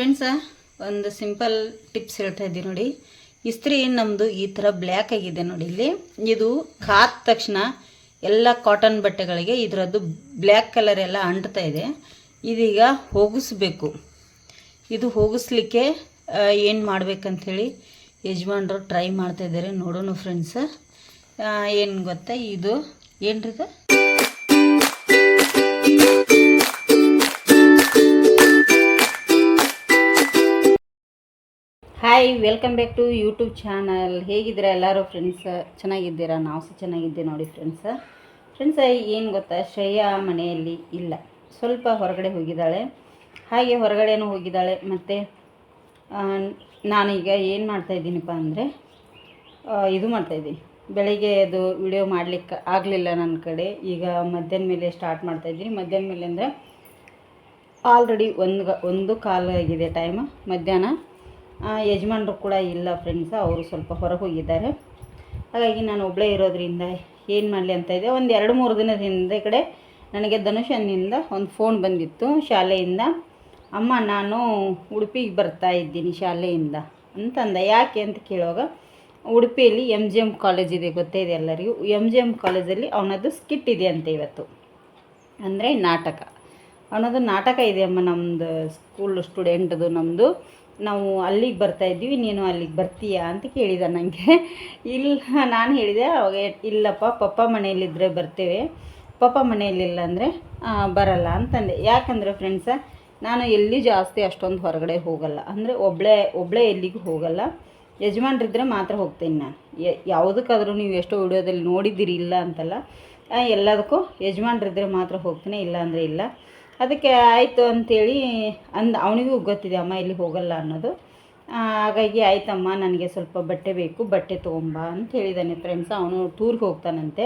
Friends ಒಂದು simple tips ಹೇಳ್ತಾ ಇದ್ದೀನಿ ನೋಡಿ. ಇಸ್ತ್ರಿ ನಮ್ಮದು ಈ ಥರ ಬ್ಲ್ಯಾಕ್ ಆಗಿದೆ ನೋಡಿ ಇಲ್ಲಿ. ಇದು ಕಾದ ತಕ್ಷಣ ಎಲ್ಲ ಕಾಟನ್ ಬಟ್ಟೆಗಳಿಗೆ ಇದರದ್ದು ಬ್ಲ್ಯಾಕ್ ಕಲರ್ ಎಲ್ಲ ಅಂಟ್ತಾ ಇದೆ. ಇದೀಗ ಹೋಗಿಸ್ಬೇಕು. ಇದು ಹೋಗಿಸ್ಲಿಕ್ಕೆ ಏನು ಮಾಡಬೇಕಂಥೇಳಿ ಯಜಮಾನ್ರು ಟ್ರೈ ಮಾಡ್ತಾ ಇದ್ದಾರೆ ನೋಡೋಣ ಫ್ರೆಂಡ್ಸ ಏನು ಗೊತ್ತಾ? ಇದು ಏನ್ರಿ hi welcome back to YouTube channel ಹೇಗಿದ್ದೀರಾ ಎಲ್ಲರೂ ಫ್ರೆಂಡ್ಸ್ ಚೆನ್ನಾಗಿದ್ದೀರಾ? ನಾವು ಸಹ ಚೆನ್ನಾಗಿದ್ದೆ ನೋಡಿ ಫ್ರೆಂಡ್ಸ್ ಫ್ರೆಂಡ್ಸ್ ಏನು ಗೊತ್ತಾ? ಶ್ರೇಯಾ ಮನೆಯಲ್ಲಿ ಇಲ್ಲ. ಸ್ವಲ್ಪ ಹೊರಗಡೆ ಹೋಗಿದ್ದಾಳೆ. ಹಾಗೆ ಹೊರಗಡೆನೂ ಹೋಗಿದ್ದಾಳೆ. ಮತ್ತು ನಾನೀಗ ಏನು ಮಾಡ್ತಾಯಿದ್ದೀನಪ್ಪ ಅಂದರೆ ಇದು ಮಾಡ್ತಾಯಿದ್ದೀನಿ ಬೆಳಿಗ್ಗೆ ಅದು ವಿಡಿಯೋ ಮಾಡಲಿಕ್ಕೆ ಆಗಲಿಲ್ಲ ನನ್ನ ಕಡೆ. ಈಗ ಮಧ್ಯಾಹ್ನ ಮೇಲೆ ಸ್ಟಾರ್ಟ್ ಮಾಡ್ತಾಯಿದ್ದೀನಿ ಮಧ್ಯಾಹ್ನ ಮೇಲೆ ಅಂದರೆ ಆಲ್ರೆಡಿ ಒಂದು ಒಂದು ಕಾಲು ಆಗಿದೆ ಟೈಮ್ ಮಧ್ಯಾಹ್ನ ಯಜಮಾನ್ರು ಕೂಡ ಇಲ್ಲ ಫ್ರೆಂಡ್ಸ್ ಅವರು ಸ್ವಲ್ಪ ಹೊರಗೆ ಹೋಗಿದ್ದಾರೆ ಹಾಗಾಗಿ ನಾನು ಒಬ್ಬಳೇ ಇರೋದ್ರಿಂದ ಏನು ಮಾಡಲಿ ಅಂತ ಇದೆ ಒಂದು ಎರಡು ಮೂರು ದಿನದ ಹಿಂದೆ ಕಡೆ ನನಗೆ ಧನುಷನಿಂದ ಒಂದು ಫೋನ್ ಬಂದಿತ್ತು ಶಾಲೆಯಿಂದ. ಅಮ್ಮ, ನಾನು ಉಡುಪಿಗೆ ಬರ್ತಾ ಇದ್ದೀನಿ ಶಾಲೆಯಿಂದ ಅಂತಂದ. ಯಾಕೆ ಅಂತ ಕೇಳುವಾಗ, ಉಡುಪಿಯಲ್ಲಿ ಎಂ ಜಿ ಎಂ ಕಾಲೇಜ್ ಇದೆ ಗೊತ್ತೇ ಇದೆ ಎಲ್ಲರಿಗೂ. ಎಂ ಜಿ ಎಂ ಕಾಲೇಜಲ್ಲಿ ಅವನದ್ದು ಸ್ಕಿಟ್ ಇದೆ ಅಂತ ಇವತ್ತು. ಅಂದರೆ ನಾಟಕ. ಅವನದು ನಾಟಕ ಇದೆ ಅಮ್ಮ ನಮ್ಮದು ಸ್ಕೂಲ್ ಸ್ಟೂಡೆಂಟ್ದು ನಮ್ಮದು ನಾವು ಅಲ್ಲಿಗೆ ಬರ್ತಾ ಇದ್ದೀವಿ, ನೀನು ಅಲ್ಲಿಗೆ ಬರ್ತೀಯಾ ಅಂತ ಕೇಳಿದ ನನಗೆ ಇಲ್ಲ, ನಾನು ಹೇಳಿದೆ, ಅವಾಗ ಇಲ್ಲಪ್ಪ, ಪಪ್ಪ ಮನೆಯಲ್ಲಿದ್ದರೆ ಬರ್ತೇವೆ. ಪಪ್ಪ ಮನೆಯಲ್ಲಿಲ್ಲ ಅಂದರೆ ಬರಲ್ಲ ಅಂತಂದೆ. ಯಾಕಂದರೆ ಫ್ರೆಂಡ್ಸ ನಾನು ಎಲ್ಲಿ ಜಾಸ್ತಿ ಅಷ್ಟೊಂದು ಹೊರಗಡೆ ಹೋಗಲ್ಲ. ಅಂದರೆ ಒಬ್ಬಳೇ ಒಬ್ಬಳೇ ಎಲ್ಲಿಗೂ ಹೋಗಲ್ಲ. ಯಜಮಾನ್ರಿದ್ರೆ ಮಾತ್ರ ಹೋಗ್ತೀನಿ ನಾನು. ಯಾವುದಕ್ಕಾದರೂ ನೀವು ಎಷ್ಟೋ ವಿಡಿಯೋದಲ್ಲಿ ನೋಡಿದ್ದೀರಿ ಇಲ್ಲ ಅಂತಲ್ಲ ಎಲ್ಲದಕ್ಕೂ ಯಜಮಾನ್ರಿದ್ರೆ ಮಾತ್ರ ಹೋಗ್ತೀನಿ ಇಲ್ಲ ಅಂದರೆ ಇಲ್ಲ. ಅದಕ್ಕೆ ಆಯಿತು ಅಂಥೇಳಿ ಅಂದ ಅವನಿಗೂ ಗೊತ್ತಿದೆ, ಅಮ್ಮ, ಇಲ್ಲಿ ಹೋಗಲ್ಲ ಅನ್ನೋದು. ಹಾಗಾಗಿ ಆಯ್ತಮ್ಮ, ನನಗೆ ಸ್ವಲ್ಪ ಬಟ್ಟೆ ಬೇಕು, ಬಟ್ಟೆ ತೊಗೊಂಬ ಅಂತ ಹೇಳಿದ್ದಾನೆ ಫ್ರೆಂಡ್ಸ್ ಅವನು ಟೂರ್ಗೆ ಹೋಗ್ತಾನಂತೆ.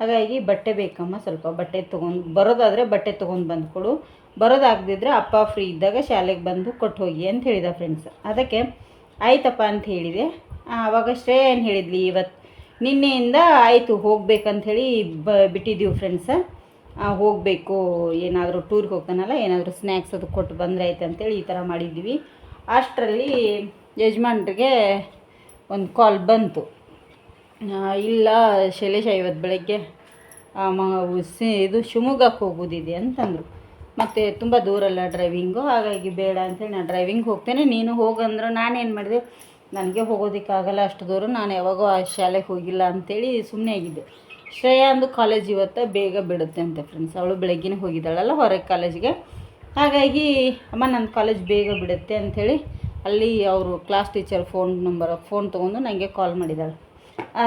ಹಾಗಾಗಿ ಬಟ್ಟೆ ಬೇಕಮ್ಮ, ಸ್ವಲ್ಪ ಬಟ್ಟೆ ತೊಗೊಂಡು, ಬರೋದಾದರೆ ಬಟ್ಟೆ ತೊಗೊಂಡು ಬಂದು ಕೊಡು. ಬರೋದಾಗದಿದ್ರೆ ಅಪ್ಪ ಫ್ರೀ ಇದ್ದಾಗ ಶಾಲೆಗೆ ಬಂದು ಕೊಟ್ಟು ಹೋಗಿ ಅಂತ ಹೇಳಿದ ಫ್ರೆಂಡ್ಸ್ ಅದಕ್ಕೆ ಆಯ್ತಪ್ಪ ಅಂತ ಹೇಳಿದೆ. ಆವಾಗ ಶ್ರೇಯ ಏನು ಹೇಳಿದ್ಲಿ ಇವತ್ತು ನಿನ್ನೆಯಿಂದ ಆಯಿತು ಹೋಗ್ಬೇಕಂಥೇಳಿ ಬ, ಬಿಟ್ಟಿದ್ದೀವಿ ಫ್ರೆಂಡ್ಸ ಹೋಗಬೇಕು, ಏನಾದರೂ ಟೂರ್ಗೆ ಹೋಗ್ತಾನಲ್ಲ, ಏನಾದರೂ ಸ್ನ್ಯಾಕ್ಸ್ ಅದು ಕೊಟ್ಟು ಬಂದರೆ ಆಯ್ತು ಅಂತೇಳಿ ಈ ಥರ ಮಾಡಿದ್ವಿ ಅಷ್ಟರಲ್ಲಿ ಯಜಮಾನ್ರಿಗೆ ಒಂದು ಕಾಲ್ ಬಂತು. ಇಲ್ಲ, ಶೈಲೇಶ ಇವತ್ತು ಬೆಳಗ್ಗೆ ಸಿ- ಇದು ಶಿವಮೊಗ್ಗಕ್ಕೆ ಹೋಗೋದಿದೆ ಅಂತಂದರು. ಮತ್ತು ತುಂಬ ದೂರಲ್ಲ ಡ್ರೈವಿಂಗು ಹಾಗಾಗಿ ಬೇಡ ಅಂತೇಳಿ ನಾನು ಡ್ರೈವಿಂಗ್ ಹೋಗ್ತೇನೆ. ನೀನು ಹೋಗಂದ್ರೆ ನಾನೇನು ಮಾಡಿದೆ? ನನಗೆ ಹೋಗೋದಕ್ಕಾಗಲ್ಲ, ಅಷ್ಟು ದೂರ, ನಾನು ಯಾವಾಗೋ ಆ ಶಾಲೆಗೆ ಹೋಗಿಲ್ಲ ಅಂಥೇಳಿ ಸುಮ್ಮನೆ ಆಗಿದ್ದೆ. ಶ್ರೇಯಾ ಅಂದು ಕಾಲೇಜ್ ಇವತ್ತು ಬೇಗ ಬಿಡುತ್ತೆ ಅಂತೆ ಫ್ರೆಂಡ್ಸ್ ಅವಳು ಬೆಳಗ್ಗೆನೇ ಹೋಗಿದ್ದಾಳಲ್ಲ, ಹೊರಗೆ ಕಾಲೇಜ್ಗೆ ಹಾಗಾಗಿ, ಅಮ್ಮ ನನ್ನ ಕಾಲೇಜ್ ಬೇಗ ಬಿಡುತ್ತೆ ಅಂಥೇಳಿ ಅಲ್ಲಿ ಅವರು class teacher phone number phone ತೊಗೊಂಡು ನನಗೆ ಕಾಲ್ ಮಾಡಿದ್ದಾಳೆ.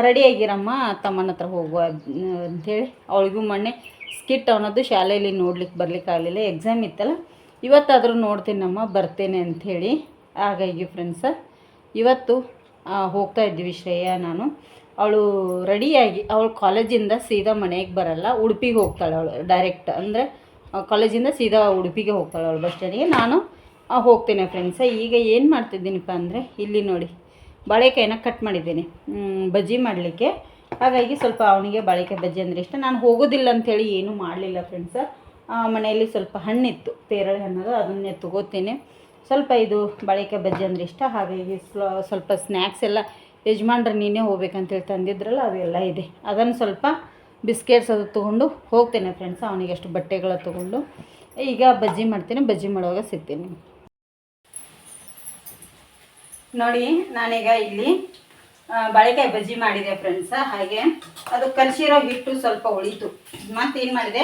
ರೆಡಿ ಆಗಿರಮ್ಮ, ತಮ್ಮನ ಹತ್ರ ಹೋಗುವ ಅಂಥೇಳಿ. ಅವಳಿಗೂ ಮೊನ್ನೆ ಸ್ಕಿಟ್ ಅವನದ್ದು ಶಾಲೆಯಲ್ಲಿ ನೋಡ್ಲಿಕ್ಕೆ ಬರ್ಲಿಕ್ಕೆ ಆಗಲಿಲ್ಲ ಎಕ್ಸಾಮ್ ಇತ್ತಲ್ಲ. ಇವತ್ತಾದರೂ ನೋಡ್ತೀನಮ್ಮ, ಬರ್ತೇನೆ ಅಂಥೇಳಿ. ಹಾಗಾಗಿ ಫ್ರೆಂಡ್ಸ ಇವತ್ತು ಹೋಗ್ತಾ ಇದ್ದೀವಿ ಶ್ರೇಯಾ, ನಾನು. ಅವಳು ರೆಡಿಯಾಗಿ ಅವಳು ಕಾಲೇಜಿಂದ ಸೀದಾ ಮನೆಗೆ ಬರಲ್ಲ, ಉಡುಪಿಗೆ ಹೋಗ್ತಾಳೆ ಅವಳು ಡೈರೆಕ್ಟ್ ಅಂದರೆ ಕಾಲೇಜಿಂದ ಸೀದಾ ಉಡುಪಿಗೆ ಹೋಗ್ತಾಳೆ ಅವಳು ಬಸ್ ಸ್ಟ್ಯಾಂಡಿಗೆ ನಾನು ಹೋಗ್ತೇನೆ ಫ್ರೆಂಡ್ಸ ಈಗ ಏನು ಮಾಡ್ತಿದ್ದೀನಪ್ಪ ಅಂದರೆ, ಇಲ್ಲಿ ನೋಡಿ, ಬಾಳೆಕಾಯಿನ ಕಟ್ ಮಾಡಿದ್ದೀನಿ. ಬಜ್ಜಿ ಮಾಡಲಿಕ್ಕೆ. ಹಾಗಾಗಿ ಸ್ವಲ್ಪ ಅವನಿಗೆ ಬಾಳೆಕಾಯಿ ಬಜ್ಜಿ ಅಂದರೆ ಇಷ್ಟ. ನಾನು ಹೋಗೋದಿಲ್ಲ ಅಂಥೇಳಿ ಏನೂ ಮಾಡಲಿಲ್ಲ ಫ್ರೆಂಡ್ಸ ಮನೆಯಲ್ಲಿ ಸ್ವಲ್ಪ ಹಣ್ಣಿತ್ತು, ಪೇರಳೆ ಹಣ್ಣದು, ಅದನ್ನೇ ತಗೋತೀನಿ. ಸ್ವಲ್ಪ ಇದು ಬಾಳೆಕಾಯಿ ಬಜ್ಜಿ ಅಂದರೆ ಇಷ್ಟ. ಹಾಗಾಗಿ ಸ್ವಲ್ಪ ಸ್ನ್ಯಾಕ್ಸ್ ಎಲ್ಲ ಯಜಮಾನ್ರು ನೀನೇ ಹೋಗ್ಬೇಕಂತೇಳಿ ತಂದಿದ್ರಲ್ಲ, ಅವೆಲ್ಲ ಇದೆ. ಅದನ್ನು ಸ್ವಲ್ಪ ಬಿಸ್ಕೆಟ್ಸ್ ಅದು ತೊಗೊಂಡು ಹೋಗ್ತೇನೆ ಫ್ರೆಂಡ್ಸ್ ಅವನಿಗೆ ಅಷ್ಟು ಬಟ್ಟೆಗಳ ತೊಗೊಂಡು. ಈಗ ಬಜ್ಜಿ ಮಾಡ್ತೀನಿ, ಬಜ್ಜಿ ಮಾಡುವಾಗ ಸಿಗ್ತೀನಿ ನೋಡಿ, ನಾನೀಗ ಇಲ್ಲಿ ಬಾಳೆಕಾಯಿ ಬಜ್ಜಿ ಮಾಡಿದೆ ಫ್ರೆಂಡ್ಸ ಹಾಗೆ ಅದು ಕಲಸಿರೋ ಹಿಟ್ಟು ಸ್ವಲ್ಪ ಉಳಿತು. ಏನು ಮಾಡಿದೆ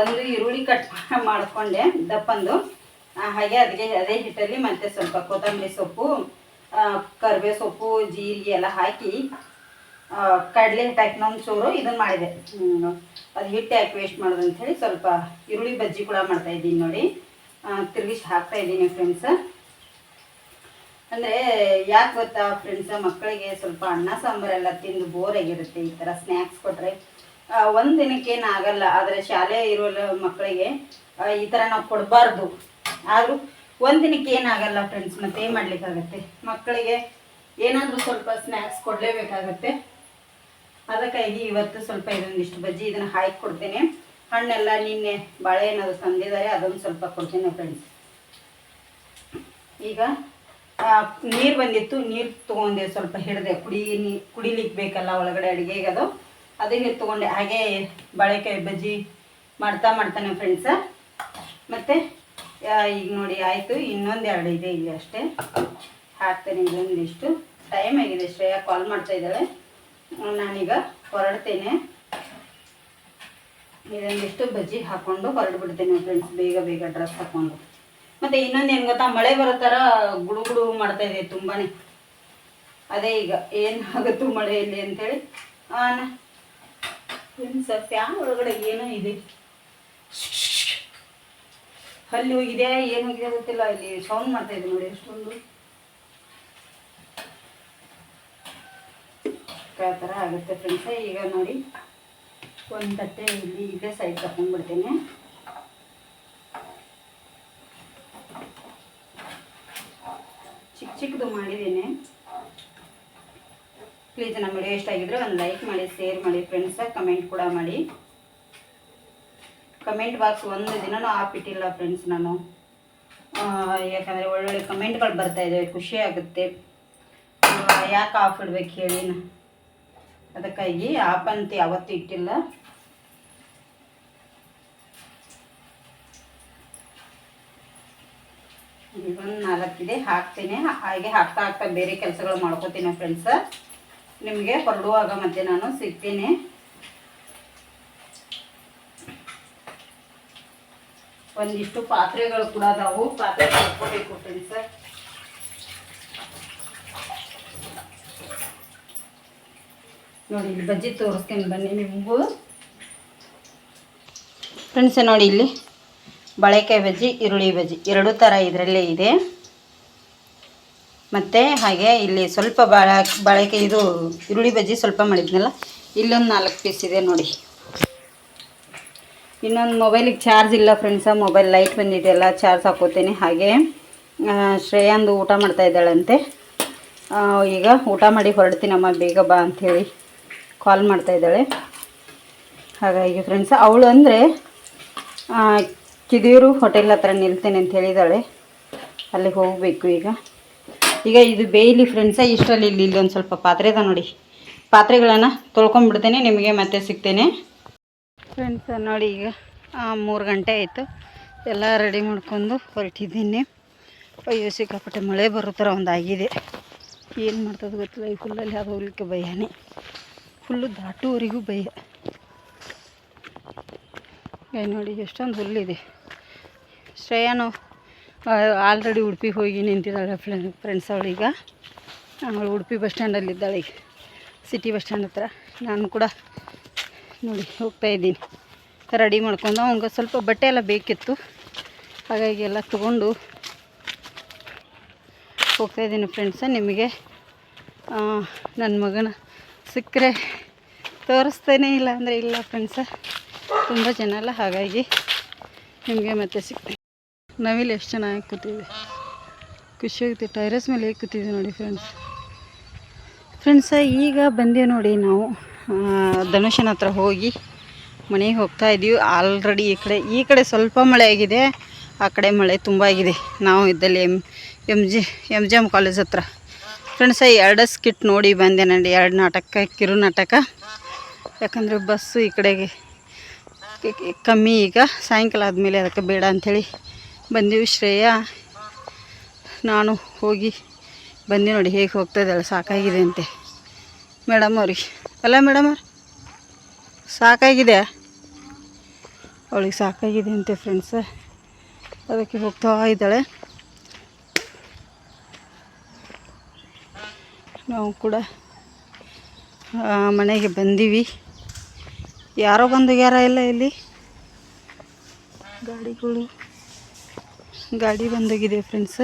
ಒಂದು ಈರುಳ್ಳಿ ಕಟ್ ಮಾಡಿಕೊಂಡೆ ದಪ್ಪಂದು. ಹಾಗೆ ಅದಕ್ಕೆ ಅದೇ ಹಿಟ್ಟಲ್ಲಿ ಮತ್ತೆ ಸ್ವಲ್ಪ ಕೊತ್ತಂಬರಿ ಸೊಪ್ಪು ಕರಿಬೇವು ಸೊಪ್ಪು, ಜೀರಿಗೆ ಎಲ್ಲ ಹಾಕಿ ಕಡಲೆ ಹಿಟ್ಟು ಹಾಕಿ ಒಂದು ಚೂರು ಇದನ್ನು ಮಾಡಿದೆ. ಅದು ಹಿಟ್ಟು ಹಾಕಿ ವೇಸ್ಟ್ ಮಾಡೋದು ಅಂಥೇಳಿ ಸ್ವಲ್ಪ ಈರುಳ್ಳಿ ಬಜ್ಜಿ ಕೂಡ ಮಾಡ್ತಾ ಇದ್ದೀನಿ ನೋಡಿ. ತಿರುಗಿಸಿ ಹಾಕ್ತಾ ಇದ್ದೀನಿ ಫ್ರೆಂಡ್ಸ ಅಂದರೆ ಯಾಕೆ ಗೊತ್ತಾ ಫ್ರೆಂಡ್ಸ ಮಕ್ಕಳಿಗೆ ಸ್ವಲ್ಪ ಅನ್ನ ಸಾಂಬಾರೆಲ್ಲ ತಿಂದು ಬೋರ್ ಆಗಿರುತ್ತೆ ಈ ಥರ ಸ್ನ್ಯಾಕ್ಸ್ ಕೊಟ್ಟರೆ ಒಂದು ದಿನಕ್ಕೇನು ಆಗಲ್ಲ, ಆದರೆ ಶಾಲೆ ಇರೋ ಮಕ್ಕಳಿಗೆ ಈ ಥರ ನಾವು ಕೊಡಬಾರ್ದು. ಆದರೂ ಒಂದು ದಿನಕ್ಕೆ ಏನಾಗಲ್ಲ ಫ್ರೆಂಡ್ಸ್ ಮತ್ತೆ ಏನು ಮಾಡ್ಲಿಕ್ಕಾಗತ್ತೆ? ಮಕ್ಕಳಿಗೆ ಏನಾದರೂ ಸ್ವಲ್ಪ ಸ್ನ್ಯಾಕ್ಸ್ ಕೊಡಲೇಬೇಕಾಗತ್ತೆ. ಅದಕ್ಕಾಗಿ ಇವತ್ತು ಸ್ವಲ್ಪ ಇದೊಂದಿಷ್ಟು ಬಜ್ಜಿ ಇದನ್ನು ಹಾಕಿ ಕೊಡ್ತೇನೆ. ಹಣ್ಣೆಲ್ಲ ನಿನ್ನೆ ಬಾಳೆ ಅದು ತಂದಿದ್ದಾರೆ, ಅದೊಂದು ಸ್ವಲ್ಪ ಕೊಡ್ತೇನೆ ಫ್ರೆಂಡ್ಸ್ ಈಗ ನೀರು ಬಂದಿತ್ತು, ನೀರು ತೊಗೊಂಡೆ ಸ್ವಲ್ಪ ಹಿಡಿದೆ. ಕುಡಿ ನೀ ಕುಡಿಲಿಕ್ಕೆ ಬೇಕಲ್ಲ ಒಳಗಡೆ ಅಡುಗೆಗೆ ಅದು. ಅದಕ್ಕೆ ತೊಗೊಂಡೆ. ಹಾಗೆ ಬಾಳೆಕಾಯಿ ಬಜ್ಜಿ ಮಾಡ್ತಾ ಮಾಡ್ತಾನೆ ಫ್ರೆಂಡ್ಸ ಮತ್ತು ಈಗ ನೋಡಿ, ಆಯಿತು. ಇನ್ನೊಂದು ಎರಡು ಇದೆ ಇಲ್ಲಿ ಅಷ್ಟೇ. ಹಾಕ್ತೇನೆ ಇನ್ನೊಂದಿಷ್ಟು ಟೈಮ್ ಆಗಿದೆ ಶ್ರೇಯಾ ಕಾಲ್ ಮಾಡ್ತಾ ಇದ್ದಾಳೆ. ನಾನೀಗ ಹೊರಡ್ತೇನೆ. ಇದೊಂದಿಷ್ಟು ಬಜ್ಜಿ ಹಾಕ್ಕೊಂಡು ಹೊರಡ್ ಬಿಡ್ತೇನೆ ಫ್ರೆಂಡ್ಸ್ ಬೇಗ ಬೇಗ ಡ್ರೆಸ್ ಹಾಕ್ಕೊಂಡು ಮತ್ತು ಇನ್ನೊಂದು ಏನು ಗೊತ್ತಾ? ಮಳೆ ಬರೋ ಥರ ಗುಡು ಗುಡು ಮಾಡ್ತಾ ಇದೆ ತುಂಬಾ ಅದೇ ಈಗ ಏನಾಗುತ್ತೋ ಮಳೆಯಲ್ಲಿ ಅಂತೇಳಿ. ಫ್ರೆಂಡ್ಸ್ ಫ್ಯಾನ್ ಒಳಗಡೆ ಏನೋ ಇದೆ. ಅಲ್ಲಿ ಹೋಗಿದೆ ಏನು ಹೋಗಿದೆ ಗೊತ್ತಿಲ್ಲ. ಇಲ್ಲಿ ಸೌಂಡ್ ಮಾಡ್ತಾ ಇದೆ ನೋಡಿ ಎಷ್ಟೊಂದು ಆ ಥರ ಆಗುತ್ತೆ ಫ್ರೆಂಡ್ಸ್ ಈಗ ನೋಡಿ, ಒಂದು ತಟ್ಟೆ ಇಲ್ಲಿ ಇದೆ ಸೈಡ್ ತಗೊಂಡ್ಬಿಡ್ತೇನೆ ಚಿಕ್ಕ ಚಿಕ್ಕದು ಮಾಡಿದ್ದೀನಿ. ಪ್ಲೀಸ್ ನಮ್ಮ ವಿಡಿಯೋ ಇಷ್ಟ ಆಗಿದ್ರೆ ಒಂದು ಲೈಕ್ ಮಾಡಿ ಶೇರ್ ಮಾಡಿ ಫ್ರೆಂಡ್ಸ ಕಮೆಂಟ್ ಕೂಡ ಮಾಡಿ. ಕಮೆಂಟ್ ಬಾಕ್ಸ್ ಒಂದು ದಿನನೂ ಹಾಕ್ಬಿಟ್ಟಿಲ್ಲ ಫ್ರೆಂಡ್ಸ್ ನಾನು. ಯಾಕಂದರೆ ಒಳ್ಳೊಳ್ಳೆ ಕಮೆಂಟ್ಗಳು ಬರ್ತಾ ಇದೆ ಖುಷಿ ಆಗುತ್ತೆ. ಯಾಕೆ ಆಫ್ ಇಡ್ಬೇಕು ಹೇಳಿ ಅದಕ್ಕಾಗಿ ಆಪ್ ಅಂತ ಯಾವತ್ತೂ ಇಟ್ಟಿಲ್ಲ. ಒಂದು ನಾಲ್ಕಿದೆ, ಹಾಕ್ತೀನಿ. ಹಾಗೆ ಹಾಕ್ತಾ ಹಾಕ್ತಾ ಬೇರೆ ಕೆಲಸಗಳು ಮಾಡ್ಕೋತೀನಿ ಫ್ರೆಂಡ್ಸ ನಿಮಗೆ ಹೊರಡುವಾಗ ಮತ್ತೆ ನಾನು ಸಿಗ್ತೀನಿ. ಒಂದಿಷ್ಟು ಪಾತ್ರೆಗಳು ಕೂಡ ಅದಾವು ಪಾತ್ರೆ ಹಾಕೋಬೇಕು ಸರ್. ನೋಡಿ, ಇಲ್ಲಿ ಬಜ್ಜಿ ತೋರಿಸ್ತೀನಿ, ಬನ್ನಿ ನಿಮಗೂ. ಫ್ರೆಂಡ್ಸ್, ನೋಡಿ ಇಲ್ಲಿ ಬಾಳೆಕಾಯಿ ಬಜ್ಜಿ, ಈರುಳ್ಳಿ ಬಜ್ಜಿ, ಎರಡೂ ಥರ ಇದರಲ್ಲೇ ಇದೆ. ಮತ್ತು ಹಾಗೆ ಇಲ್ಲಿ ಸ್ವಲ್ಪ ಬಾಳೆ, ಬಾಳೆಕಾಯಿ, ಇದು ಈರುಳ್ಳಿ ಬಜ್ಜಿ ಸ್ವಲ್ಪ ಮಾಡಿದ್ನಲ್ಲ, ಇಲ್ಲೊಂದು ನಾಲ್ಕು ಪೀಸ್ ಇದೆ ನೋಡಿ. ಇನ್ನೊಂದು ಮೊಬೈಲಿಗೆ ಚಾರ್ಜ್ ಇಲ್ಲ ಫ್ರೆಂಡ್ಸ ಮೊಬೈಲ್ ಲೈಟ್ ಬಂದಿದೆಯಲ್ಲ ಚಾರ್ಜ್ ಹಾಕೋತೀನಿ. ಹಾಗೆ ಶ್ರೇಯಾಂದು ಊಟ ಮಾಡ್ತಾ ಇದ್ದಾಳಂತೆ. ಈಗ ಊಟ ಮಾಡಿ ಹೊರಡ್ತೀನಮ್ಮ ಬೇಗ ಬಾ ಅಂಥೇಳಿ ಕಾಲ್ ಮಾಡ್ತಾ ಇದ್ದಾಳೆ. ಹಾಗಾಗಿ ಫ್ರೆಂಡ್ಸ್ ಅವಳು ಅಂದರೆ ಕಿದಿಯೂರು ಹೋಟೆಲ್ ಹತ್ರ ನಿಲ್ತೇನೆ ಅಂತ ಹೇಳಿದಾಳೆ. ಅಲ್ಲಿಗೆ ಹೋಗಬೇಕು ಈಗ. ಈಗ ಇದು ಬೇಯ್ಲಿ ಫ್ರೆಂಡ್ಸ ಇಷ್ಟರಲ್ಲಿ ಇಲ್ಲಿ ಇಲ್ಲಿ ಒಂದು ಸ್ವಲ್ಪ ಪಾತ್ರೆ ಇದೆ ನೋಡಿ. ಪಾತ್ರೆಗಳನ್ನು ತೊಳ್ಕೊಂಡ್ಬಿಡ್ತೇನೆ, ನಿಮಗೆ ಮತ್ತೆ ಸಿಗ್ತೇನೆ. ಫ್ರೆಂಡ್ಸ್ ನೋಡಿ ಈಗ ಮೂರು ಗಂಟೆ ಆಯಿತು. ಎಲ್ಲ ರೆಡಿ ಮಾಡ್ಕೊಂಡು ಹೊರಟಿದ್ದೀನಿ. ಅಯ್ಯೋ, ಸಿಕ್ಕಾಪಟ್ಟೆ ಮಳೆ ಬರೋ ಥರ ಒಂದು ಆಗಿದೆ ಏನು ಮಾಡ್ತದೆ ಗೊತ್ತಿಲ್ಲ, ಈ ಫುಲ್ಲಲ್ಲಿ ಅದು ಹೋಗ್ಲಿಕ್ಕೆ ಭಯನೇ. ಫುಲ್ಲು ದಾಟುವರೆಗೂ ಭಯ. ನೋಡಿ, ಎಷ್ಟೊಂದು ಹುಲ್ಲಿದೆ. ಶ್ರೇಯಾನು ಆಲ್ರೆಡಿ ಉಡುಪಿಗೆ ಹೋಗಿ ನಿಂತಿದ್ದಾಳೆ ಫ್ರೆಂಡ್ ಫ್ರೆಂಡ್ಸ್ ಅವಳೀಗ. ಅವಳು ಉಡುಪಿ ಬಸ್ ಸ್ಟ್ಯಾಂಡಲ್ಲಿದ್ದಾಳೆ ಈಗ ಸಿಟಿ ಬಸ್ ಸ್ಟ್ಯಾಂಡ್ ಹತ್ರ. ನಾನು ಕೂಡ ನೋಡಿ, ಹೋಗ್ತಾ ಇದ್ದೀನಿ. ರೆಡಿ ಮಾಡ್ಕೊಂಡು, ಅವಂಗೆ ಸ್ವಲ್ಪ ಬಟ್ಟೆ ಎಲ್ಲ ಬೇಕಿತ್ತು. ಹಾಗಾಗಿ ಎಲ್ಲ ತೊಗೊಂಡು ಹೋಗ್ತಾ ಇದ್ದೀನಿ ಫ್ರೆಂಡ್ಸ ನಿಮಗೆ ನನ್ನ ಮಗನ ಸಿಕ್ಕರೆ ತೋರಿಸ್ತೇನೆ ಇಲ್ಲ ಅಂದರೆ ಇಲ್ಲ ಫ್ರೆಂಡ್ಸ ತುಂಬ ಜನ ಅಲ್ಲ, ಹಾಗಾಗಿ ನಿಮಗೆ ಮತ್ತೆ ಸಿಗ್ತೀನಿ. ನವಿಲು ಎಷ್ಟು ಚೆನ್ನಾಗಿ ಕೂತಿದ್ವಿ? ಖುಷಿಯಾಗುತ್ತೆ ಟೈರಸ್ ಮೇಲೆ ಹೇಗೆ ಕೂತಿದೆ ನೋಡಿ ಫ್ರೆಂಡ್ಸ್ ಫ್ರೆಂಡ್ಸ ಈಗ ಬಂದೆ ನೋಡಿ ನಾವು. ಧನುಷನ ಹತ್ರ ಹೋಗಿ ಮನೆಗೆ ಹೋಗ್ತಾ ಇದ್ದೀವಿ ಆಲ್ರೆಡಿ ಈ ಕಡೆ ಈ ಕಡೆ ಸ್ವಲ್ಪ ಮಳೆ ಆಗಿದೆ, ಆ ಕಡೆ ಮಳೆ ತುಂಬ ಆಗಿದೆ. ನಾವು ಇದ್ದಲ್ಲಿ M M G M G M college ಹತ್ರ. ಫ್ರೆಂಡ್ಸ ಎರಡು ಸ್ಕಿಟ್ ನೋಡಿ ಬಂದೆ ನಂಡಿ ಎರಡು ನಾಟಕ, ಕಿರು ನಾಟಕ. ಯಾಕಂದರೆ ಬಸ್ಸು ಈ ಕಡೆಗೆ ಕಮ್ಮಿ ಈಗ. ಸಾಯಂಕಾಲ ಆದಮೇಲೆ ಅದಕ್ಕೆ ಬೇಡ ಅಂಥೇಳಿ ಬಂದೀವಿ. ಶ್ರೇಯ, ನಾನು ಹೋಗಿ ಬಂದು ನೋಡಿ, ಹೇಗೆ ಹೋಗ್ತಾ ಇದ್ದಾಳೆ, ಸಾಕಾಗಿದೆ ಅಂತೆ. ಮೇಡಮ್ ಅವ್ರಿಗೆ. ಅಲ್ಲ ಮೇಡಮ್ ಸಾಕಾಗಿದೆ. ಅವಳಿಗೆ ಸಾಕಾಗಿದೆ ಅಂತೆ ಫ್ರೆಂಡ್ಸ್ ಅದಕ್ಕೆ ಹೋಗ್ತಾ ಇದ್ದಾಳೆ. ನಾವು ಕೂಡ ಮನೆಗೆ ಬಂದೀವಿ. ಯಾರೋ ಯಾರ ಇಲ್ಲ ಇಲ್ಲಿ. ಗಾಡಿಗಳು, ಗಾಡಿ ಬಂದೋಗಿದೆ ಫ್ರೆಂಡ್ಸ್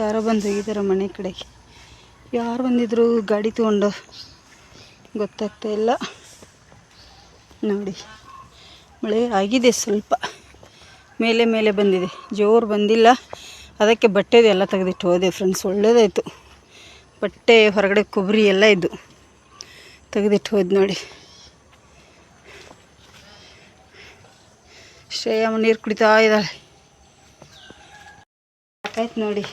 ಯಾರೋ ಬಂದೋಗಿದ್ದಾರೆ ಮನೆ ಕಡೆಗೆ. ಯಾರು ಬಂದಿದ್ರು ಗಾಡಿ ತೊಗೊಂಡು? ಗೊತ್ತಾಗ್ತಾ ಇಲ್ಲ. ನೋಡಿ, ಮಳೆ ಆಗಿದೆ ಸ್ವಲ್ಪ. ಮೇಲೆ ಮೇಲೆ ಬಂದಿದೆ. ಜೋರು ಬಂದಿಲ್ಲ. ಅದಕ್ಕೆ ಬಟ್ಟೆದು ಎಲ್ಲ ತೆಗೆದಿಟ್ಟು ಹೋದೆ ಫ್ರೆಂಡ್ಸ್ ಒಳ್ಳೇದಾಯಿತು. ಬಟ್ಟೆ ಹೊರಗಡೆ ಕೊಬ್ಬರಿ ಎಲ್ಲ ಇದ್ದು ತೆಗೆದಿಟ್ಟು ಹೋದ್ ನೋಡಿ. ಶ್ರೇಯಮ್ಮ ನೀರು ಕುಡಿತಾ ಇದ್ದಾಳೆ. ಆಯ್ತು ನೋಡಿ.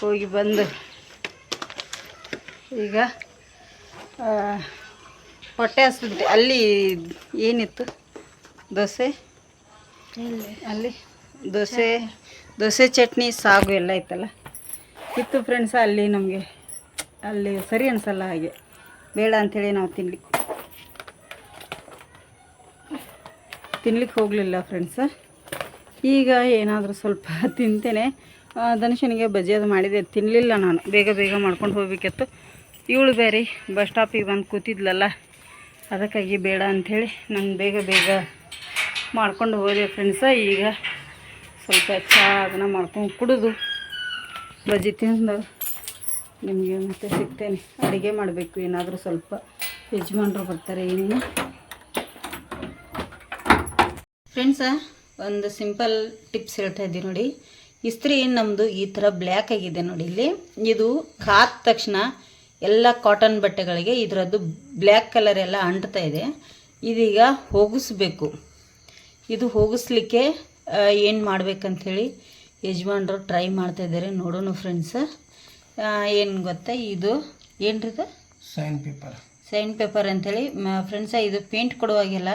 ಹೋಗಿ ಬಂದು. ಈಗ ಹೊಟ್ಟೆ ಹಸ್ಬಿಟ್ಟು ಅಲ್ಲಿ ಏನಿತ್ತು? ದೋಸೆ? ಅಲ್ಲಿ? ದೋಸೆ ದೋಸೆ ಚಟ್ನಿ ಸಾಗು ಎಲ್ಲ ಇತ್ತಲ್ಲ? ಇತ್ತು ಫ್ರೆಂಡ್ಸ ಅಲ್ಲಿ ನಮಗೆ ಅಲ್ಲಿ ಸರಿ ಅನಿಸಲ್ಲ ಹಾಗೆ. ಬೇಡ ಅಂಥೇಳಿ ನಾವು ತಿನ್ಲಿಕ್ಕೆ ತಿನ್ಲಿಕ್ಕೆ ಹೋಗಲಿಲ್ಲ ಫ್ರೆಂಡ್ಸ ಈಗ ಏನಾದರೂ ಸ್ವಲ್ಪ ತಿಂತೇನೆ. ದನಶನಿಗೆ ಧನುಷನಿಗೆ ಬಜ್ಜಿ ಅದು ಮಾಡಿದೆ. ತಿನ್ನಲಿಲ್ಲ ನಾನು. ಬೇಗ ಬೇಗ ಮಾಡ್ಕೊಂಡು ಹೋಗ್ಬೇಕಿತ್ತು. ಇವಳು ಬೇರೆ ಬಸ್ ಸ್ಟಾಪಿಗೆ ಬಂದು ಕೂತಿದ್ಲಲ್ಲ, ಅದಕ್ಕಾಗಿ ಬೇಡ ಅಂಥೇಳಿ ನಾನು ಬೇಗ ಬೇಗ ಮಾಡ್ಕೊಂಡು ಹೋದೆ ಫ್ರೆಂಡ್ಸ ಈಗ ಸ್ವಲ್ಪ ಚಹಾ ಅದನ್ನು ಮಾಡ್ಕೊಂಡು ಕುಡಿದು ಬಜ್ಜಿ ತಿಂದು ನಿಮಗೆ ಮತ್ತೆ ಸಿಗ್ತೇನೆ. ಅಡುಗೆ ಮಾಡಬೇಕು, ಏನಾದರೂ ಸ್ವಲ್ಪ ಯಜಮಾನ್ರು ಬರ್ತಾರೆ ಇನ್ನು ಫ್ರೆಂಡ್ಸ ಒಂದು ಸಿಂಪಲ್ ಟಿಪ್ಸ್ ಹೇಳ್ತಾ ಇದ್ದೀನಿ ನೋಡಿ. ಇಸ್ತ್ರಿ ನಮ್ಮದು ಈ ಥರ ಬ್ಲ್ಯಾಕ್ ಆಗಿದೆ ನೋಡಿ ಇಲ್ಲಿ. ಇದು ಕಾದ ತಕ್ಷಣ ಎಲ್ಲ ಕಾಟನ್ ಬಟ್ಟೆಗಳಿಗೆ ಇದರದ್ದು ಬ್ಲ್ಯಾಕ್ ಕಲರ್ ಎಲ್ಲ ಅಂಟ್ತಾ ಇದೆ. ಇದೀಗ ಹೋಗಿಸ್ಬೇಕು. ಇದು ಹೋಗಿಸ್ಲಿಕ್ಕೆ ಏನು ಮಾಡಬೇಕಂಥೇಳಿ ಯಜಮಾನ್ರು ಟ್ರೈ ಮಾಡ್ತಾಯಿದ್ದಾರೆ ನೋಡೋಣ ಫ್ರೆಂಡ್ಸ್ ಏನು ಗೊತ್ತಾ? ಇದು ಏನ್ರಿದು ಸೈನ್ ಪೇಪರ್ ಸೈನ್ ಪೇಪರ್ ಅಂಥೇಳಿ ಫ್ರೆಂಡ್ಸ ಇದು ಪೇಂಟ್ ಕೊಡುವಾಗೆಲ್ಲ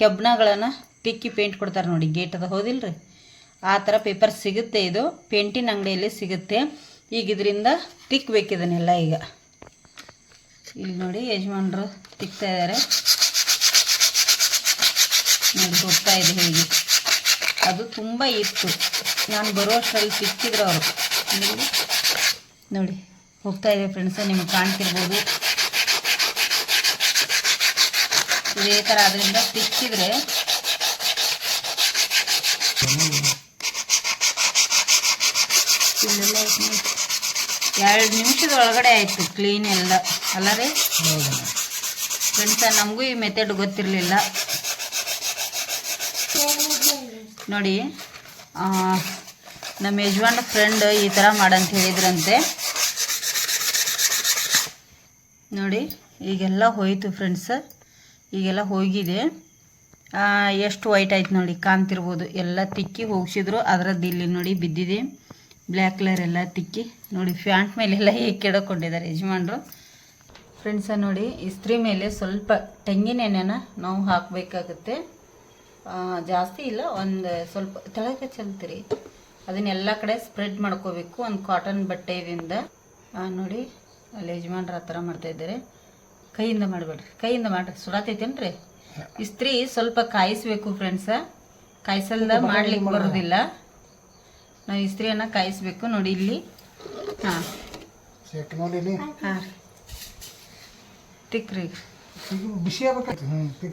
ಕೆಬ್ಣಗಳನ್ನು ತಿಕ್ಕಿ ಪೇಂಟ್ ಕೊಡ್ತಾರೆ ನೋಡಿ. ಗೇಟ್ ಅದ ಹೌದಿಲ್ರಿ? ಆ ಥರ ಪೇಪರ್ ಸಿಗುತ್ತೆ ಇದು. ಪೇಂಟಿನ ಅಂಗಡಿಯಲ್ಲಿ ಸಿಗುತ್ತೆ. ಈಗ ಇದರಿಂದ ತಿಕ್ಕಬೇಕು ಇದನ್ನೆಲ್ಲ ಈಗ. ಇಲ್ಲಿ ನೋಡಿ ಯಜಮಾನ್ರು ತಿಕ್ತಾ ಇದ್ದಾರೆ. ನೋಡಿ ಹೋಗ್ತಾ ಇದೆ ಹೇಗೆ. ಅದು ತುಂಬ ಇತ್ತು. ನಾನು ಬರುವಷ್ಟರಲ್ಲಿ ತಿಕ್ಕಿದ್ರು ಅವರು. ನೋಡಿ ಹೋಗ್ತಾ ಇದೆ ಫ್ರೆಂಡ್ಸ್ ನಿಮ್ಗೆ ಕಾಣ್ತಿರ್ಬೋದು. ಇದೇ ಥರ ಅದರಿಂದ ತಿಕ್ಕಿದ್ರೆ ಇಲ್ಲೆಲ್ಲ. ಎರಡು ನಿಮಿಷದ ಒಳಗಡೆ ಆಯಿತು ಕ್ಲೀನ್ ಎಲ್ಲ. ಅಲ್ಲ ರೀ ಫ್ರೆಂಡ್ಸ ನಮಗೂ ಈ ಮೆಥಡ್ ಗೊತ್ತಿರಲಿಲ್ಲ. ನೋಡಿ ನಮ್ಮ ಯಜಮಾನ್ ಫ್ರೆಂಡ್ ಈ ಥರ ಮಾಡಂತ ಹೇಳಿದ್ರಂತೆ. ನೋಡಿ, ಈಗೆಲ್ಲ ಹೋಯಿತು ಫ್ರೆಂಡ್ಸ್ ಈಗೆಲ್ಲ ಹೋಗಿದೆ. ಎಷ್ಟು ವೈಟ್ ಆಯ್ತು ನೋಡಿ, ಕಾಣ್ತಿರ್ಬೋದು. ಎಲ್ಲ ತಿಕ್ಕಿ ಹೋಗಿಸಿದ್ರು ಅದರದ್ದು ಇಲ್ಲಿ ನೋಡಿ ಬಿದ್ದಿದೆ. ಬ್ಲ್ಯಾಕ್ ಕಲರ್ ಎಲ್ಲ ತಿಕ್ಕಿ ನೋಡಿ ಫ್ಯಾಂಟ್ ಮೇಲೆಲ್ಲ ಹೇಗೆ ಕೆಡಕೊಂಡಿದ್ದಾರೆ ಯಜಮಾನ್ರು. ಫ್ರೆಂಡ್ಸ ನೋಡಿ ಇಸ್ತ್ರಿ ಮೇಲೆ ಸ್ವಲ್ಪ ತೆಂಗಿನ ಎಣ್ಣೆನ ನಾವು ಹಾಕಬೇಕಾಗುತ್ತೆ. ಜಾಸ್ತಿ ಇಲ್ಲ ಒಂದು ಸ್ವಲ್ಪ ತೆಳಗೆ ಚೆಲ್ತೀರಿ. ಅದನ್ನೆಲ್ಲ ಕಡೆ ಸ್ಪ್ರೆಡ್ ಮಾಡ್ಕೋಬೇಕು ಒಂದು ಕಾಟನ್ ಬಟ್ಟೆಯಿಂದ. ನೋಡಿ ಅಲ್ಲಿ ಯಜಮಾನ್ರು ಆ ಥರ ಮಾಡ್ತಾಯಿದ್ದಾರೆ ಕೈಯಿಂದ ಮಾಡಬೇಡ್ರಿ ಕೈಯಿಂದ ಮಾಡ್ರಿ ಸುಡಾತೈತೇನ್ರಿ ಇಸ್ತ್ರಿ ಸ್ವಲ್ಪ ಕಾಯಿಸ್ಬೇಕು ಫ್ರೆಂಡ್ಸ ಕಾಯಿಸಲ್ದ ಮಾಡ್ಲಿಕ್ಕೆ ಬರೋದಿಲ್ಲ. ನಾವು ಇಸ್ತ್ರಿಯನ್ನು ಕಾಯಿಸ್ಬೇಕು ನೋಡಿ ಇಲ್ಲಿ. ಹಾಂ. ಹಾಂ. ತಿಕ್ರಿ ಬಿಸಿ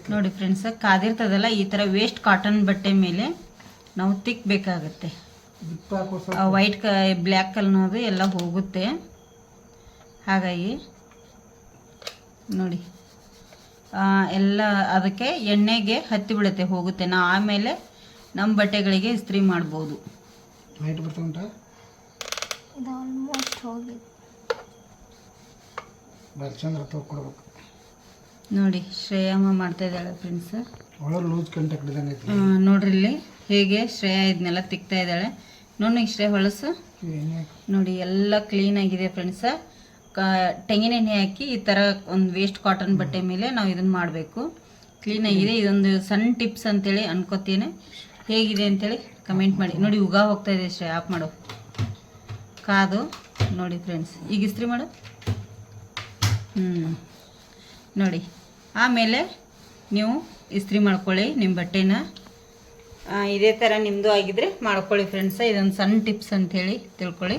ನೋಡಿ ಫ್ರೆಂಡ್ಸ್ ಕಾದಿರ್ತದಲ್ಲ ಈ ಥರ ವೇಸ್ಟ್ ಕಾಟನ್ ಬಟ್ಟೆ ಮೇಲೆ ನಾವು ತಿಕ್ಬೇಕಾಗತ್ತೆ. ವೈಟ್ ಕ ಬ್ಲ್ಯಾಕ್ ಅನ್ನೋದು ಎಲ್ಲ ಹೋಗುತ್ತೆ. ಹಾಗಾಗಿ ನೋಡಿ. ಎಲ್ಲ ಅದಕ್ಕೆ ಎಣ್ಣೆಗೆ ಹತ್ತಿ ಬಿಡುತ್ತೆ ಹೋಗುತ್ತೆ. ನಾವು ಆಮೇಲೆ ನಮ್ಮ ಬಟ್ಟೆಗಳಿಗೆ ಇಸ್ತ್ರಿ ಮಾಡ್ಬೋದು. ನೈಟ್ ಬರ್ತಾ ಉಂಟಾ? ಬರ್ ಚಂದ್ರ ತೊಗೊಡ್ಬೇಕು ನೋಡಿ ಶ್ರೇಯಮ್ಮ ಮಾಡ್ತಾ ಇದ್ದಾಳೆ ಫ್ರೆಂಡ್ಸ್ ಒಳಗೆ ಲೂಸ್ ಕಂಟಕ್ಟ್ ಇದ್ದಂಗೆ ಐತಿ. ನೋಡ್ರಿ ಇಲ್ಲಿ ಹೇಗೆ ಶ್ರೇಯಾ ಇದನ್ನೆಲ್ಲ ತಿಕ್ತಾ ಇದ್ದಾಳೆ. ನೋಡಿ ಶ್ರೇಯ ಹೊಳಸು ನೋಡಿ ಎಲ್ಲ ಕ್ಲೀನ್ ಆಗಿದೆ ಫ್ರೆಂಡ್ಸ್ ತೆಂಗಿನ ಎಣ್ಣೆ ಹಾಕಿ ಈ ಥರ ಒಂದು ವೇಸ್ಟ್ ಕಾಟನ್ ಬಟ್ಟೆ ಮೇಲೆ ನಾವು ಇದನ್ನು ಮಾಡಬೇಕು. ಕ್ಲೀನ್ ಆಗಿದೆ ಇದೊಂದು ಸಣ್ಣ ಟಿಪ್ಸ್ ಅಂತೇಳಿ ಅನ್ಕೋತೀನಿ. ಹೇಗಿದೆ ಅಂತೇಳಿ ಕಮೆಂಟ್ ಮಾಡಿ. ನೋಡಿ, ಉಗಾ ಹೋಗ್ತಾ ಇದೆ ಶ್ರೇ ಆಫ್ ಮಾಡು. ಕಾದು. ನೋಡಿ ಫ್ರೆಂಡ್ಸ್ ಈಗ ಇಸ್ತ್ರಿ ಮಾಡು. ಹ್ಞೂ ನೋಡಿ. ಆಮೇಲೆ ನೀವು ಇಸ್ತ್ರಿ ಮಾಡ್ಕೊಳ್ಳಿ ನಿಮ್ಮ ಬಟ್ಟೆನ. ಇದೇ ಥರ ನಿಮ್ಮದು ಆಗಿದ್ರೆ ಮಾಡ್ಕೊಳ್ಳಿ ಫ್ರೆಂಡ್ಸ ಇದೊಂದು ಸಣ್ಣ ಟಿಪ್ಸ್ ಅಂಥೇಳಿ ತಿಳ್ಕೊಳ್ಳಿ.